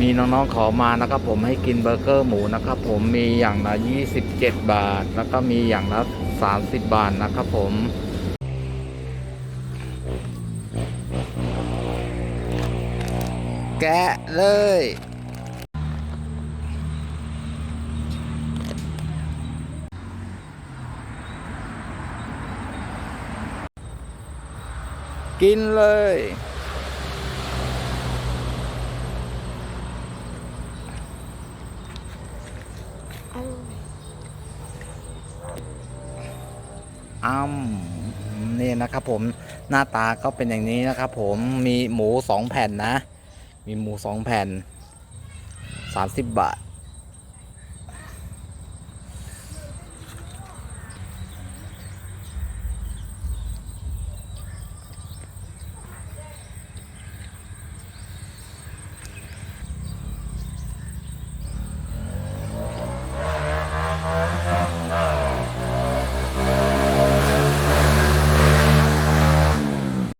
มีน้องๆขอมานะครับ ผมให้กินเบอร์เกอร์หมูนะครับ ผมมีอย่างละ 27 บาท แล้วก็มีอย่างละ 30 บาทนะครับผมแกะเลย กินเลย อ้ำนี่นะครับผมหน้าตาก็เป็นอย่างนี้นะครับผมมีหมูสองแผ่นนะ มีหมูสองแผ่นสามสิบบาท